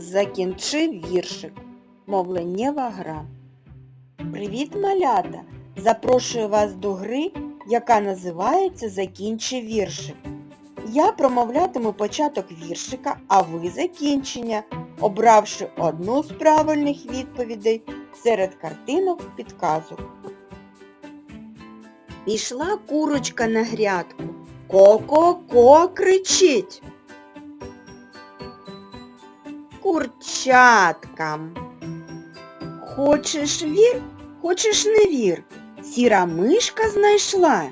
Закінчив віршик. Мовленнєва гра. Привіт, малята! Запрошую вас до гри, яка називається Закінчи віршик. Я промовлятиму початок віршика, а ви закінчення, обравши одну з правильних відповідей серед картинок підказок. Пішла курочка на грядку. Ко-ко-ко кричить. Курчаткам. Хочеш вір, хочеш не вір. Сіра мишка знайшла.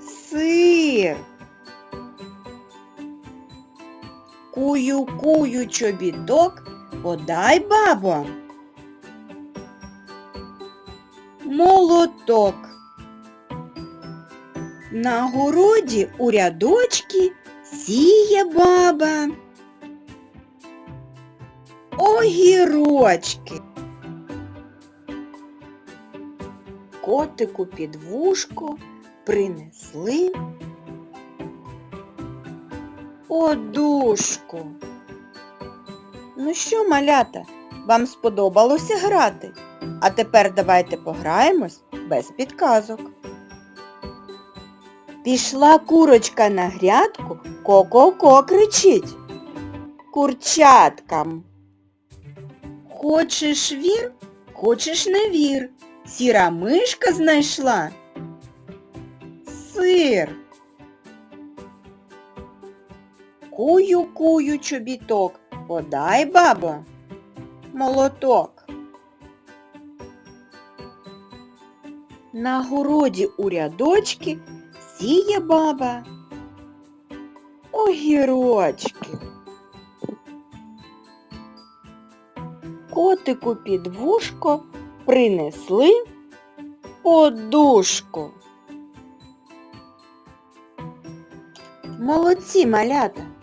Сир. Кую-кую чобіток, подай бабо. Молоток. На городі у рядочки сіє баба. Огірочки. Котику під вушко принесли подушку. Ну що, малята, вам сподобалося грати? А тепер давайте пограємось без підказок. Пішла курочка на грядку, ко-ко-ко кричить. Курчаткам. Хочеш вір, хочеш не вір. Сіра мишка знайшла. Сир. Кую-кую чобіток, подай, бабо. Молоток. На городі у рядочки сіє баба. Огірочки. Котику під вушко принесли подушку. Молодці, малята!